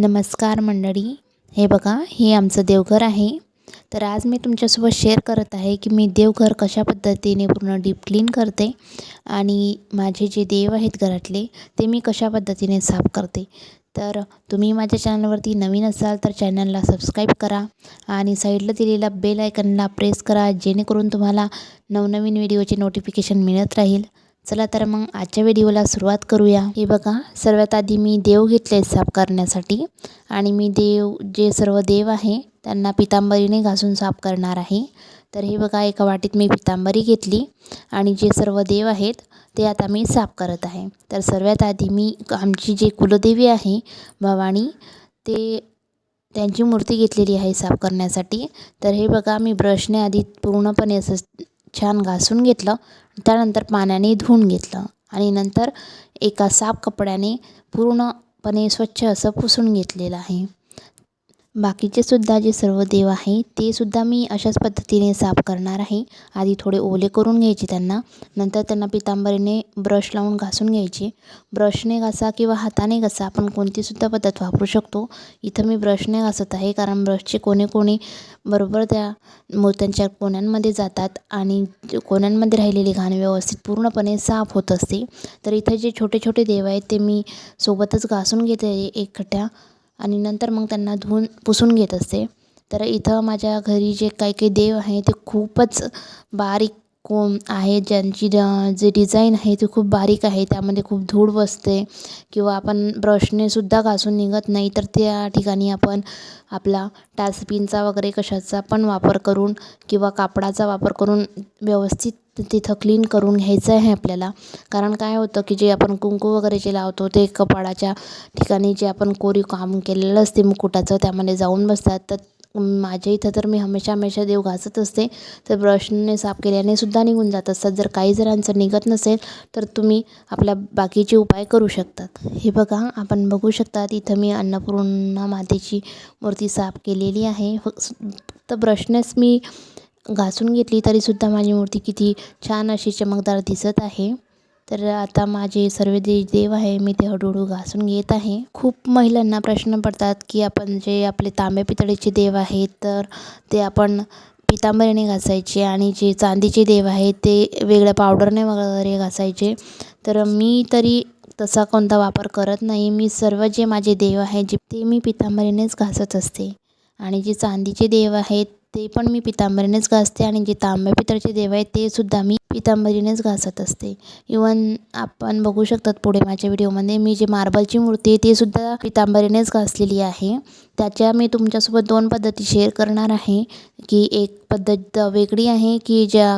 नमस्कार मंडळी. हे बघा हे आमचं देवघर आहे. तर आज मी तुमच्यासोबत शेअर करत आहे की मी देवघर कशा पद्धतीने पूर्ण डीप क्लीन करते आणि माझे जे देव आहेत घरातले ते मी कशा पद्धतीने साफ करते. तर तुम्ही माझ्या चॅनलवरती नवीन असाल तर चॅनलला सबस्क्राईब करा आणि साईडला दिलेला बेल आयकनला प्रेस करा जेणेकरून तुम्हाला नवनवीन व्हिडिओचे नोटिफिकेशन मिळत राहील. चला तर मग आजच्या व्हिडिओला सुरुवात करूया. हे बघा सर्वात आधी मी देव घेतले साफ करण्यासाठी आणि मी देव जे सर्व देव आहे त्यांना पितांबरीने घासून साफ करणार आहे. तर हे बघा एका वाटीत मी पितांबरी घेतली आणि जे सर्व देव आहेत ते आता मी साफ करत आहे. तर सर्वात आधी मी आमची जे कुलदेवी आहे भवानी ते त्यांची मूर्ती घेतलेली आहे साफ करण्यासाठी. तर हे बघा मी ब्रशने आधी पूर्णपणे असं छान घासून घेतलं त्यानंतर पाण्याने धुवून घेतलं आणि नंतर एका साफ कपड्याने पूर्णपणे स्वच्छ असं पुसून घेतलेलं आहे. बाकीचे सुद्धा जे सर्व देव आहे ते सुद्धा मी अशाच पद्धतीने साफ करणार आहे. आधी थोडे ओले करून घ्यायचे त्यांना नंतर त्यांना पितांबरीने ब्रश लावून घासून घ्यायचे. ब्रशने घासा किंवा हाताने घासा आपण कोणतीसुद्धा पद्धत वापरू शकतो. इथं मी ब्रशने घासत आहे कारण ब्रशचे कोणे कोणे बरोबर त्या मोत्यांच्या कोण्यांमध्ये जातात आणि कोण्यांमध्ये राहिलेली घाण व्यवस्थित पूर्णपणे साफ होत असते. तर इथं जे छोटे छोटे देव आहेत ते मी सोबतच घासून घेते एकट्या आणि नंतर मग त्यांना धुवून पुसून घेत असते. तर इथं माझ्या घरी जे काही काही देव आहे ते खूपच बारीक कोण आहे ज्यांची जे डिझाईन आहे ती खूप बारीक आहे. त्यामध्ये खूप धूळ बसते. किंवा आपण ब्रशनेसुद्धा घासून निघत नाही तर त्या ठिकाणी आपण आपला टाचपिनचा वगैरे कशाचा पण वापर करून किंवा कापडाचा वापर करून व्यवस्थित तर तिथं क्लीन करून घ्यायचं आहे आपल्याला. कारण काय होतं की जे आपण कुंकू वगैरे जे लावतो ते कपाळाच्या ठिकाणी जे आपण कोरीव काम केलेलं असते मुकुटाचं त्यामध्ये जाऊन बसतात. तर माझ्या इथं तर मी हमेशा हमेशा देव घासत असते. तर ब्रशने साफ केल्याने सुद्धा निघून जात असतात. जर काही जणांचं निघत नसेल तर तुम्ही आपल्या बाकीचे उपाय करू शकतात. हे बघा आपण बघू शकतात इथं मी अन्नपूर्णा मातेची मूर्ती साफ केलेली आहे. फक्त ब्रशनेच मी घासून घेतली तरीसुद्धा माझी मूर्ती किती छान अशी चमकदार दिसत आहे. तर आता माझे सर्व जे देव आहे मी ते हळूहळू घासून घेत आहे. खूप महिलांना प्रश्न पडतात की आपण जे आपले तांबे पितळेचे देव आहेत तर ते आपण पितांबरीने घासायचे आणि जे चांदीचे देव आहेत ते वेगळ्या पावडरने वगैरे घासायचे. तर मी तरी तसा कोणता वापर करत नाही. मी सर्व जे माझे देव आहेत जे ते मी पितांबरीनेच घासत असते. आणि जे चांदीचे देव आहेत ते पण मी पितांबरीनेच घासते आणि जे तांब्या पितळचे देव आहेत ते सुद्धा मी पितांबरीनेच घासत असते. इवन आपण बघू शकतात पुढे माझ्या व्हिडिओमध्ये मी जे मार्बलची मूर्ती आहे ती सुद्धा पितांबरीनेच घासलेली आहे. त्याच्या मी तुमच्यासोबत दोन पद्धती शेअर करणार आहे. की एक पद्धत वेगळी आहे की ज्या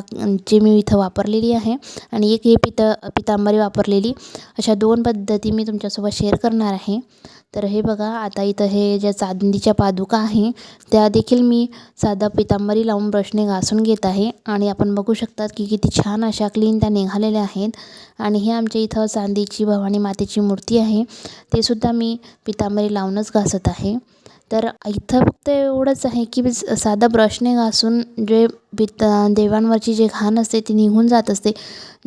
जे मी इथं वापरलेली आहे. आणि एक हे पित पितांबरी वापरलेली. अशा दोन पद्धती मी तुमच्यासोबत शेअर करणार आहे. तर हे बघा आता इथं हे ज्या चांदीच्या पादुका आहे त्या देखील मी साधा पितांबरी लावून ब्रशने घासून घेत आहे. आणि आपण बघू शकतात की किती छान अशा क्लीन त्या निघालेल्या आहेत. आणि हे आमच्या इथं चांदीची भवानी मातेची मूर्ती आहे. ते सुद्धा मी पितांबरी लावूनच घासत आहे. तर इथं फक्त एवढंच आहे की साधा ब्रशने घासून जे भित देवांवरची जे घाण असते ती निघून जात असते.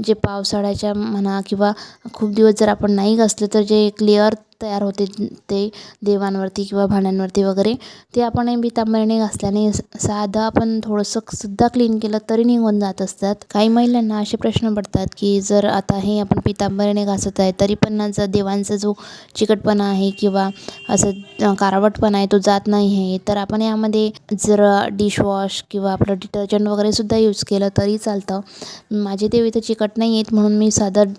जे पावसाळ्याच्या म्हणा किंवा खूप दिवस जर आपण नाही घासलं तर जे क्लिअर तयार होते ते देवांवरती किंवा भांड्यांवरती वगैरे ते आपण पितांबरीने घासल्याने साधं आपण थोडंसं सुद्धा क्लीन केलं तरी निघून जात असतात. काही महिलांना असे प्रश्न पडतात की जर आता हे आपण पितांबरीने घासत आहे तरी पण जर देवांचा जो चिकटपणा आहे किंवा असं कारवटपणा आहे तो जात नाही आहे. तर आपण यामध्ये जर डिशवॉश किंवा आपलं डिटर्जंट वगैरे सुद्धा यूज केलं तरी चालतं. माझे देव तर चिकट नाही आहेत म्हणून मी साधं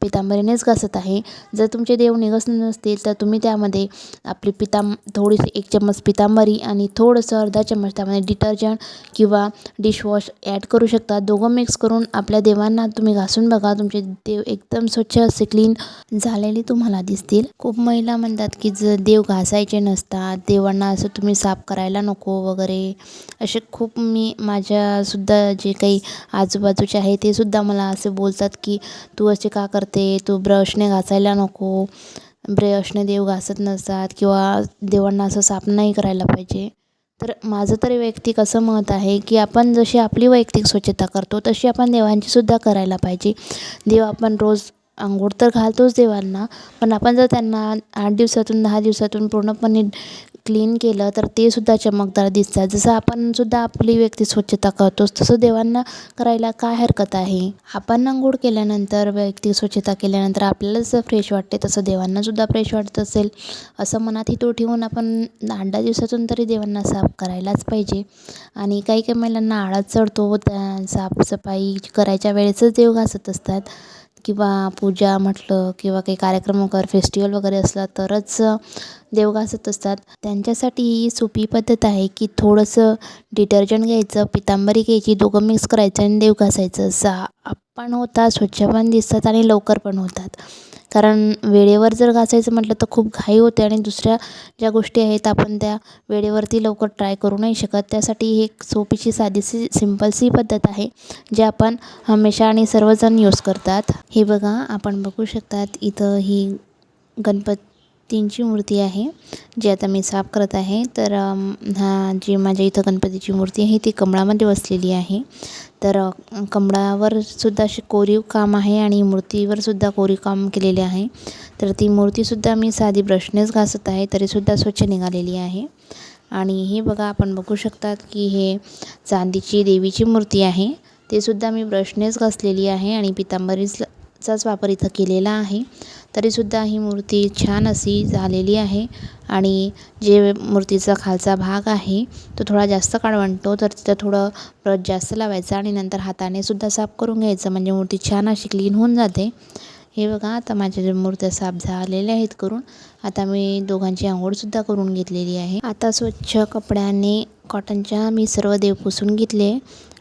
पितांबरीनेच घासत आहे. जर तुमचे देव निघस नसतील तर तुम्ही त्यामध्ये आपली पितां थोडीशी एक चम्मच पितांबरी आणि थोडंसं अर्धा चम्मच त्यामध्ये डिटर्जंट किंवा डिशवॉश ॲड करू शकता. दोघं मिक्स करून आपल्या देवांना तुम्ही घासून बघा. तुमचे देव एकदम स्वच्छ असे क्लीन झालेले तुम्हाला दिसतील. खूप महिला म्हणतात की जर देव घासायचे नसतात देवांना असं तुम्ही साफ करायला नको वगैरे. असे खूप मी माझ्यासुद्धा जे काही आजूबाजूचे आहे ते सुद्धा मला असे बोलतात की तू असे का करते ते तू ब्रशने घासायला नको. ब्रशने देव घासत नसतात किंवा देवांना असं साफ नाही करायला पाहिजे. तर माझं तरी वैयक्तिक असं मत आहे की आपण जशी आपली वैयक्तिक स्वच्छता करतो तशी आपण देवांचीसुद्धा करायला पाहिजे. देव आपण रोज आंघोळ तर घालतोच देवांना पण आपण जर त्यांना आठ दिवसातून दहा दिवसातून पूर्णपणे क्लीन केलं तर ते सुद्धा चमकदार दिसतात. जसं आपण सुद्धा आपली व्यक्ती स्वच्छता करतोच तसं देवांना करायला काय हरकत आहे? आपण अंघोळ केल्यानंतर व्यक्ती स्वच्छता केल्यानंतर आपल्याला जसं फ्रेश वाटते तसं देवांना सुद्धा फ्रेश वाटत असेल. असं मनात हितो ठेवून आपण आठ दहा दिवसातून तरी देवांना साफ करायलाच पाहिजे. आणि काही काही महिलांना आळस चढतो त्या साफसफाई करायच्या वेळेसच देव घासत असतात. किंवा पूजा म्हटलं किंवा काही कार्यक्रम वगैरे फेस्टिवल वगैरे असला तरच देव घासत असतात. त्यांच्यासाठी ही सोपी पद्धत आहे की थोडंसं डिटर्जंट घ्यायचं पितांबरी घ्यायची दोघं मिक्स करायचं आणि देव घासायचं. साफ पण होतात स्वच्छ पण दिसतात आणि लवकर पण होतात. कारण वेळेवर जर घासायचं म्हटलं तर खूप घाई होते आणि दुसऱ्या ज्या गोष्टी आहेत आपण त्या वेळेवरती लवकर ट्राय करू नाही शकत. त्यासाठी ही एक सोपीशी साधीशी सिम्पलशी पद्धत आहे जे आपण हमेशा आणि सर्वजण यूज करतात. हे बघा आपण बघू शकतात इथं ही गणपत तीनची मूर्ती आहे जी आता मी साफ करत आहे. तर हा जी माझ्या इथं गणपतीची मूर्ती आहे ती कमळामध्ये बसलेली आहे. तर कमळावर सुद्धा अशी कोरीव काम आहे आणि मूर्तीवर सुद्धा कोरीव काम केलेले आहे. तर ती मूर्तीसुद्धा मी साधी ब्रशनेच घासत आहे तरीसुद्धा स्वच्छ निघालेली आहे. आणि हे बघा आपण बघू शकतात की हे चांदीची देवीची मूर्ती आहे. ते सुद्धा मी ब्रशनेच घासलेली आहे आणि पितांबरीचाच वापर इथं केलेला आहे. तरीसुद्धा ही मूर्ती छान अशी झालेली आहे. आणि जे मूर्तीचा खालचा भाग आहे तो थोडा जास्त काळवंटो तर तिथं थोडं ब्रश जास्त लावायचं आणि नंतर हाताने सुद्धा साफ करून घ्यायचं. म्हणजे मूर्ती छान अशी क्लीन होऊन जाते. हे बघा आता माझ्या ज्या मूर्त्या साफ झालेल्या आहेत करून आता मी दोघांची आंघोळसुद्धा करून घेतलेली आहे. आता स्वच्छ कपड्याने कॉटनच्या मी सर्व देव पुसून घेतले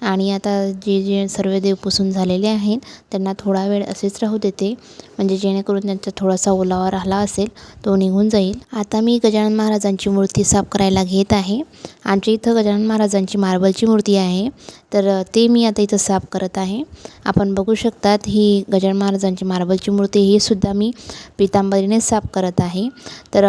आणि आता जे जे सर्व देव पुसून झालेले आहेत त्यांना थोडा वेळ असेच राहू देते. म्हणजे जेणेकरून त्यांचा थोडासा ओलावा राहिला असेल तो निघून जाईल. आता मी गजानन महाराजांची मूर्ती साफ करायला घेत आहे. आमच्या इथं गजानन महाराजांची मार्बलची मूर्ती आहे. तर ते मी आता इथं साफ करत आहे. आपण बघू शकतात ही गजानन महाराजांची मार्बलची मूर्ती ही सुद्धा मी पितांबरीने साफ करत आहे. तर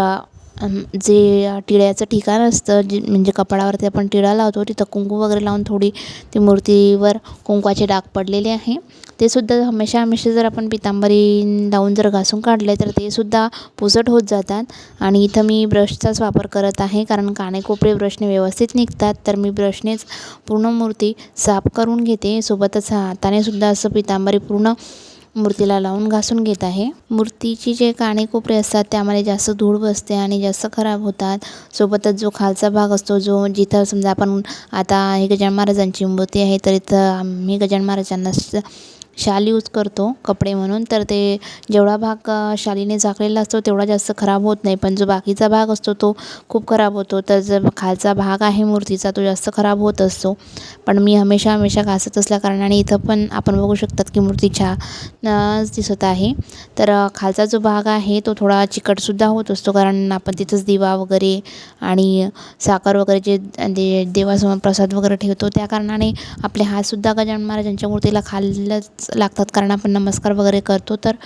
जे टिळ्याचं ठिकाण असतं जे म्हणजे कपाळावरती आपण टिळा लावतो तिथं कुंकू वगैरे लावून थोडी ती मूर्तीवर कुंकवाचे डाग पडलेले आहे. ते सुद्धा हमेशा हमेशा जर आपण पितांबरी लावून जर घासून काढले तर ते सुद्धा पुसट होत जातात. आणि इथं मी ब्रशचाच वापर करत आहे कारण कानेकोपरे ब्रशने व्यवस्थित निघतात. तर मी ब्रशनेच पूर्ण मूर्ती साफ करून घेते. सोबतच हाताने सुद्धा असं पितांबरी पूर्ण मूर्तीला लावून घासून घेत आहे. मूर्तीची जे कानेकोपरे असतात त्यामध्ये जास्त धूळ बसते आणि जास्त खराब होतात. सोबतच जो खालचा भाग असतो जो जिथं समजा आपण आता हे गजानन महाराजांची मूर्ती आहे तर इथं आम्ही गजानन महाराजांना शाल यूज करतो कपडे म्हणून तर ते जेवढा भाग शालीने झाकलेला असतो तेवढा जास्त खराब होत नाही. पण जो बाकीचा भाग असतो तो खूप खराब होतो. तर जो खालचा भाग आहे मूर्तीचा तो जास्त खराब होत असतो. पण मी हमेशा हमेशा घासत असल्याकारणाने इथं पण आपण बघू शकतात की मूर्ती छान दिसत आहे. तर खालचा जो भाग आहे तो थोडा चिकटसुद्धा होत असतो. कारण आपण तिथंच दिवा वगैरे आणि साखर वगैरे जे दे देवासमोर प्रसाद वगैरे ठेवतो त्या कारणाने आपले हातसुद्धा गजानन महाराजांच्या मूर्तीला खाल्लंच लागतात. कारण आपण नमस्कार वगैरे करतो तर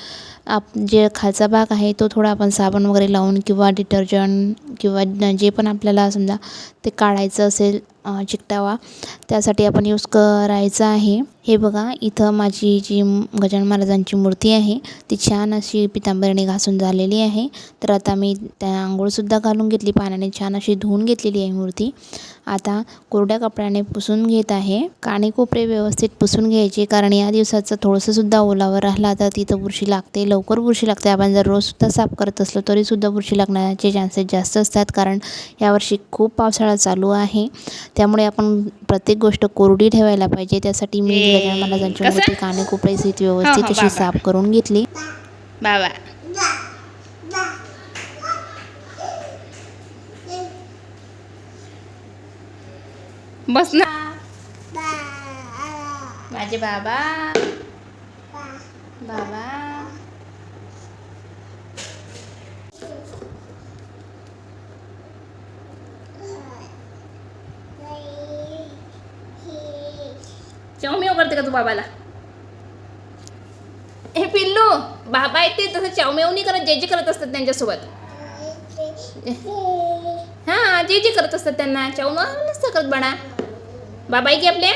आप जे खालचा भाग आहे तो थोडा आपण साबण वगैरे लावून किंवा डिटर्जंट किंवा जे पण आपल्याला समजा ते काढायचं असेल चिकटावा त्यासाठी आपण यूज करायचा आहे. हे बघा इथं माझी जी गजानन महाराजांची मूर्ती आहे ती छान अशी पितांबरीने घासून झालेली आहे. तर आता मी त्या आंघोळसुद्धा घालून घेतली पाण्याने छान अशी धुवून घेतलेली आहे मूर्ती. आता कोरड्या कपड्याने पुसून घेत आहे. कानेकोपरे व्यवस्थित पुसून घ्यायचे कारण या दिवसाचं थोडंसंसुद्धा ओलावा ओलावर राहिला तर तिथं बुरशी लागते लवकर बुरशी लागते. आपण जर रोजसुद्धा साफ करत असलो तरीसुद्धा बुरशी लागण्याचे चान्सेस जास्त असतात कारण यावर्षी खूप पावसाळा चालू आहे. त्यामुळे आपण प्रत्येक गोष्ट कोरडी ठेवायला पाहिजे. त्यासाठी मी गजानन महाराजांची कसं? मूर्ती कानेकोपरे सहित हो, हो, व्यवस्थित अशी बाबा. साफ करून घेतली. बाबा. बस ना. माझे बाबा. बाबा. व्हिडिओ करते का तू बाबाला? हे पिल्लू बाबा येते तसं चावमेवणी नाही करत जे जे करत असतात त्यांच्यासोबत. हा जे जे करत असतात त्यांना. चावमेव नसतं करत बाळा. बाबा आहे की आपले?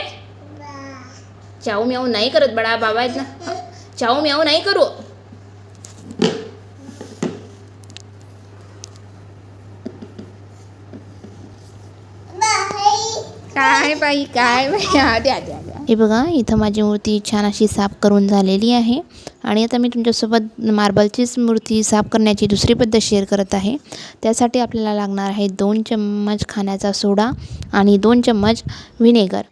चावमेव नाही करत बाळा बाबा आहेत ना. चावमेव नाही करू. काय बाई काय बाई? आधी आधी. हे बघा इथं माझी मूर्ती छान अशी साफ करून झालेली आहे. आणि आता मी तुमच्यासोबत मार्बलचीच मूर्ती साफ करण्याची दुसरी पद्धत शेअर करत आहे. त्यासाठी आपल्याला लागणार आहे दोन चम्मच खाण्याचा सोडा आणि दोन चम्मच व्हिनेगर.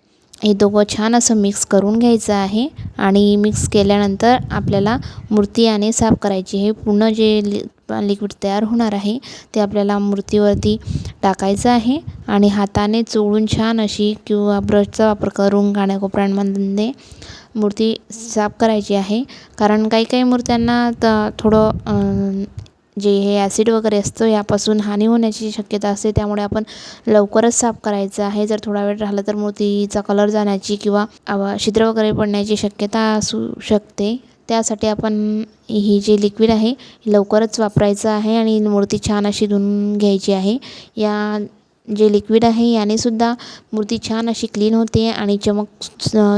हे दोघं छान असं मिक्स करून घ्यायचं आहे आणि मिक्स केल्यानंतर आपल्याला मूर्ती आणि साफ करायची हे पूर्ण जे लि लिक्विड तयार होणार आहे ते आपल्याला मूर्तीवरती टाकायचं आहे आणि हाताने चोळून छान अशी किंवा ब्रशचा वापर करून कानाकोपऱ्यांमध्ये मूर्ती साफ करायची आहे. कारण काही काही मूर्त्यांना तर थोडं जे हे ॲसिड वगैरे असतं यापासून हानी होण्याची शक्यता असते. त्यामुळे आपण लवकरच साफ करायचं आहे. जर थोडा वेळ राहिला तर मूर्तीचा कलर जाण्याची किंवा आवा छिद्र वगैरे पडण्याची शक्यता असू शकते. त्यासाठी आपण ही जे लिक्विड आहे लवकरच वापरायचं आहे आणि मूर्ती छान अशी धुवून घ्यायची आहे. या जे लिक्विड आहे याने सुद्धा मूर्ती छान अशी क्लीन होते आणि चमक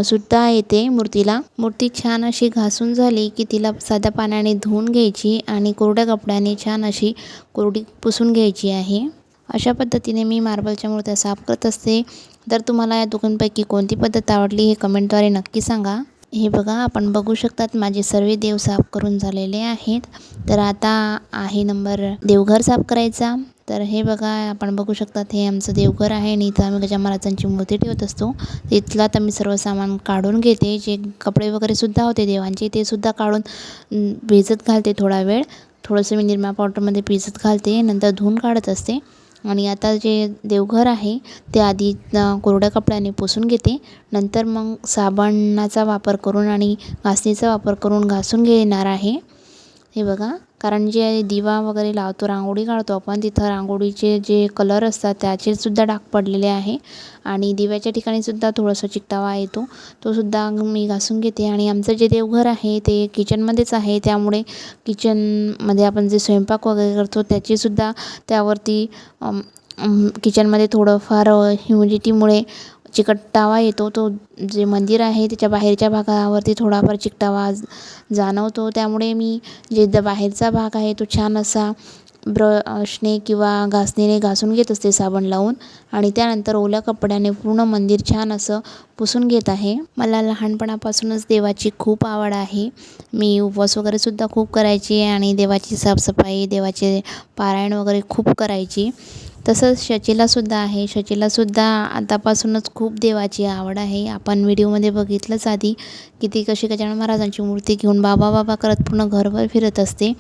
सुद्धा येते मूर्तीला. मूर्ती छान अशी घासून झाली की तिला साध्या पाण्याने धुवून घ्यायची आणि कोरड्या कपड्याने छान अशी कोरडी पुसून घ्यायची आहे. अशा पद्धतीने मी मार्बलच्या मूर्त्या साफ करत असते. तर तुम्हाला या दोघांपैकी कोणती पद्धत आवडली हे कमेंटद्वारे नक्की सांगा. हे बघा आपण बघू शकतात माझे सर्व देव साफ करून झालेले आहेत. तर आता आहे नंबर देवघर साफ करायचा. तर हे बघा आपण बघू शकतात हे आमचं देवघर आहे आणि इथं आम्ही गजानन महाराजांची मूर्ती ठेवत असतो. तिथलं आता मी सर्व सामान काढून घेते जे कपडे वगैरे सुद्धा होते देवांचे ते सुद्धा काढून भिजत घालते थोडा वेळ. थोडंसं मी निरमा पावडरमध्ये भिजत घालते नंतर धुवून काढत असते. आणि आता जे देवघर आहे ते आधी कोरड्या कपड्याने पुसून घेते. नंतर मग साबणाचा वापर करून आणि घासणीचा वापर करून घासून घेणार आहे. हे बघा. कारण जे दिवा वगैरे लावतो रांगोळी काढतो आपण तिथं रांगोळीचे जे कलर असतात त्याचेसुद्धा डाग पडलेले आहे. आणि दिव्याच्या ठिकाणीसुद्धा थोडासा चिकटावा येतो. तो सुद्धा मी घासून घेते. आणि आमचं जे देवघर आहे ते किचनमध्येच आहे. त्यामुळे किचनमध्ये आपण जे स्वयंपाक वगैरे करतो त्याचीसुद्धा त्यावरती किचनमध्ये थोडंफार ह्युमिडिटीमुळे चिकटावा येतो तो जे मंदिर आहे त्याच्या बाहेरच्या भागावरती थोडाफार चिकटावा जाणवतो. त्यामुळे मी जे द बाहेरचा भाग आहे तो छान असा ब्रशने किंवा घासणीने घासून घेत असते साबण लावून आणि त्यानंतर ओल्या कपड्याने पूर्ण मंदिर छान असं पुसून घेत आहे. मला लहानपणापासूनच देवाची खूप आवड आहे. मी उपवास वगैरेसुद्धा खूप करायची आणि देवाची साफसफाई देवाचे पारायण वगैरे खूप करायची. तसंच शचीलासुद्धा आहे. शचीलासुद्धा आतापासूनच खूप देवाची आवड आहे. आपण व्हिडिओमध्ये बघितलंच आधी की ती कशी गजानन महाराजांची मूर्ती घेऊन बाबा बाबा करत पूर्ण घरभर फिरत असते.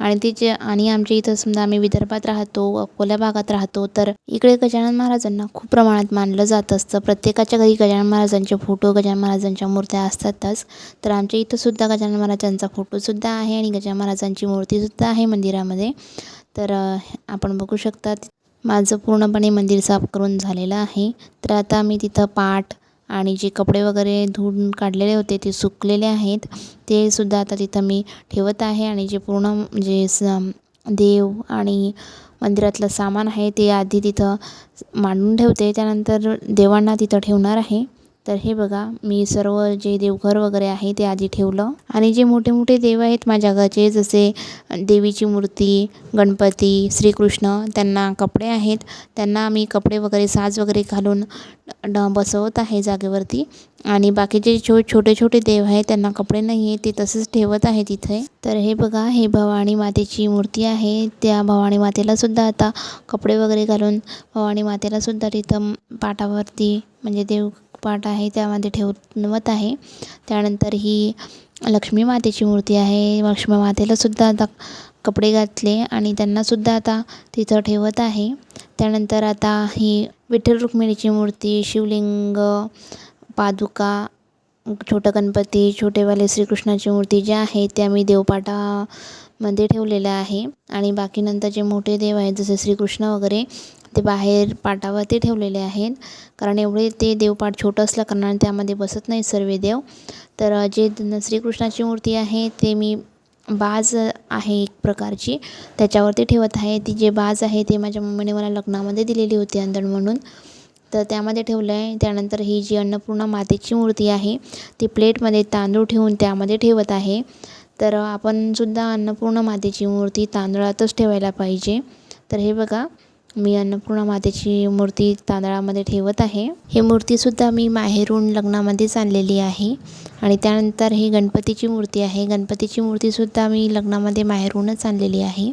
आणि तिचे आणि आमच्या इथं समजा आम्ही विदर्भात राहतो अकोल्या भागात राहतो तर इकडे गजानन महाराजांना खूप प्रमाणात मानलं जात असतं. प्रत्येकाच्या घरी गजानन महाराजांचे फोटो गजानन महाराजांच्या मूर्त्या असतातच. तर आमच्या इथंसुद्धा गजानन महाराजांचा फोटोसुद्धा आहे आणि गजानन महाराजांची मूर्तीसुद्धा आहे मंदिरामध्ये. तर आपण बघू शकता माझं पूर्णपणे मंदिर साफ करून झालेलं आहे. तर आता मी तिथं पाट आणि जे कपडे वगैरे धुवून काढलेले होते ते सुकलेले आहेत. ते सुद्धा आता तिथं मी ठेवत आहे आणि जे पूर्ण जे स देव आणि मंदिरातलं सामान आहे ते आधी तिथं मांडून ठेवते. त्यानंतर देवांना तिथं ठेवणार आहे. तर हे बघा मी सर्व जे देवघर वगैरे आहे ते आधी ठेवलं. आणि जे मोठे मोठे देव आहेत माझ्या घरचे जसे देवीची मूर्ती गणपती श्रीकृष्ण त्यांना कपडे आहेत. त्यांना मी कपडे वगैरे साज वगैरे घालून ड बसवत आहे जागेवरती. आणि बाकीचे छो छोटे छोटे देव आहेत त्यांना कपडे नाही आहे ते तसेच ठेवत आहे तिथे. तर हे बघा हे भवानी मातेची मूर्ती आहे. त्या भवानी मातेलासुद्धा आता कपडे वगैरे घालून भवानी मातेलासुद्धा तिथं पाटावरती म्हणजे देव पाट आहे त्यामध्ये ठेवत आहे. त्यानंतर ही लक्ष्मी मातेची मूर्ती आहे. लक्ष्मी मातेलासुद्धा आता कपडे घातले आणि त्यांनासुद्धा आता तिथं ठेवत आहे. त्यानंतर आता ही विठ्ठल रुक्मिणीची मूर्ती शिवलिंग पादुका छोटं गणपती छोटेवाले श्रीकृष्णाची मूर्ती ज्या आहेत त्या मी देवपाटामध्ये ठेवलेल्या आहे. आणि बाकी नंतर जे मोठे देव आहेत जसे श्रीकृष्ण वगैरे ते बाहेर पाटावरती ठेवलेले आहेत. कारण एवढे ते देवपाट छोटं असल्या कारणाने त्यामध्ये बसत नाही सर्व देव. तर जे श्रीकृष्णाची मूर्ती आहे ते मी बाज आहे एक प्रकारची. त्याच्यावरती ठेवत आहे. ती जे बाज आहे ते माझ्या मम्मीने मला लग्नामध्ये दिलेली होती अंदण म्हणून. तर त्यामध्ये ठेवलं आहे. त्यानंतर ही जी अन्नपूर्णा मातेची मूर्ती आहे ती प्लेटमध्ये तांदूळ ठेवून त्यामध्ये ठेवत आहे. तर आपण सुद्धा अन्नपूर्णा मातेची मूर्ती तांदळातच ठेवायला पाहिजे. तर हे बघा. मी अन्नपूर्णा मातेची मूर्ती तांदळामध्ये ठेवत आहे. ही मूर्तीसुद्धा मी माहेरून लग्नामध्येच आणलेली आहे. आणि त्यानंतर ही गणपतीची मूर्ती आहे. गणपतीची मूर्तीसुद्धा मी लग्नामध्ये माहेरूनच आणलेली आहे.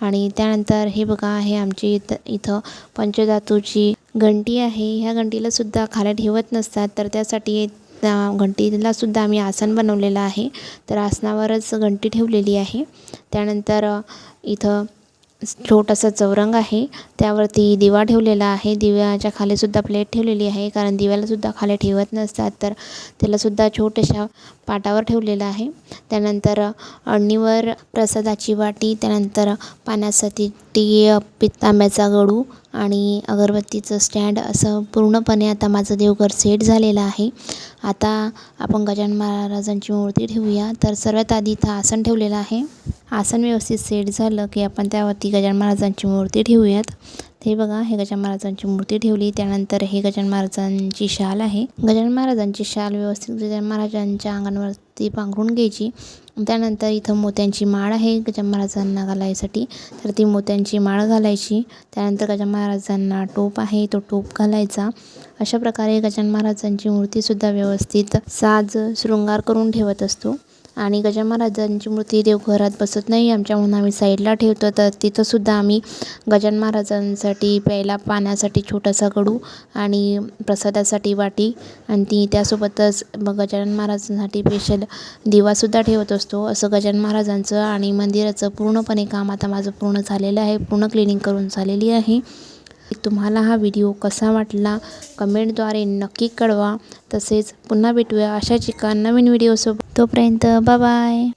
आणि त्यानंतर हे बघा हे आमची इथं इथं पंचधातूची घंटी आहे. ह्या घंटीलासुद्धा खाली ठेवत नसतात. तर त्यासाठी त्या घंटीलासुद्धा आम्ही आसन बनवलेलं आहे. तर आसनावरच घंटी ठेवलेली आहे. त्यानंतर इथं छोटासा चौरंग आहे. त्यावरती दिवा ठेवलेला आहे. दिव्याच्या खाली सुद्धा प्लेट ठेवलेली आहे. कारण दिव्याला सुद्धा खाली ठेवत नसतात तर त्याला सुद्धा छोट्याशा पाटावर ठेवलेलं आहे. त्यानंतर अळणीवर प्रसादाची वाटी त्यानंतर पाण्यासाठी टी पि तांब्याचा गडू आणि अगरबत्तीचं स्टँड असं पूर्णपणे आता माझं देवघर सेट झालेलं आहे. आता आपण गजानन महाराजांची मूर्ती ठेवूया. तर सर्वात आधी इथं आसन ठेवलेलं आहे. आसन व्यवस्थित सेट झालं की आपण त्यावरती गजानन महाराजांची मूर्ती ठेवूयात. ते बघा हे गजान महाराजांची मूर्ती ठेवली. त्यानंतर हे गजान महाराजांची शाल आहे. गजानन महाराजांची शाल व्यवस्थित गजानन महाराजांच्या अंगांवरती पांघरून घ्यायची. त्यानंतर इथं मोत्यांची माळ आहे गजान महाराजांना घालायसाठी. तर ती मोत्यांची माळ घालायची. त्यानंतर गजान महाराजांना टोप आहे तो टोप घालायचा. अशा प्रकारे गजान महाराजांची मूर्तीसुद्धा व्यवस्थित साज शृंगार करून ठेवत असतो. आणि गजान महाराजांची मूर्ती देवघरात बसत नाही. आमच्या म्हणून आम्ही साईडला ठेवतो. तर तिथंसुद्धा आम्ही गजान महाराजांसाठी प्यायला पाण्यासाठी छोटासा गडू आणि प्रसादासाठी वाटी आणि ती त्यासोबतच मग गजानन महाराजांसाठी स्पेशल दिवासुद्धा ठेवत असतो. असं गजानन महाराजांचं आणि मंदिराचं पूर्णपणे काम आता माझं पूर्ण झालेलं आहे. पूर्ण क्लिनिंग करून झालेली आहे. तुम्हाला हा व्हिडिओ कसा वाटला कमेंटद्वारे नक्की कळवा. तसेच पुन्हा भेटूया अशाच एका नवीन व्हिडिओसोबत. तोपर्यंत बाय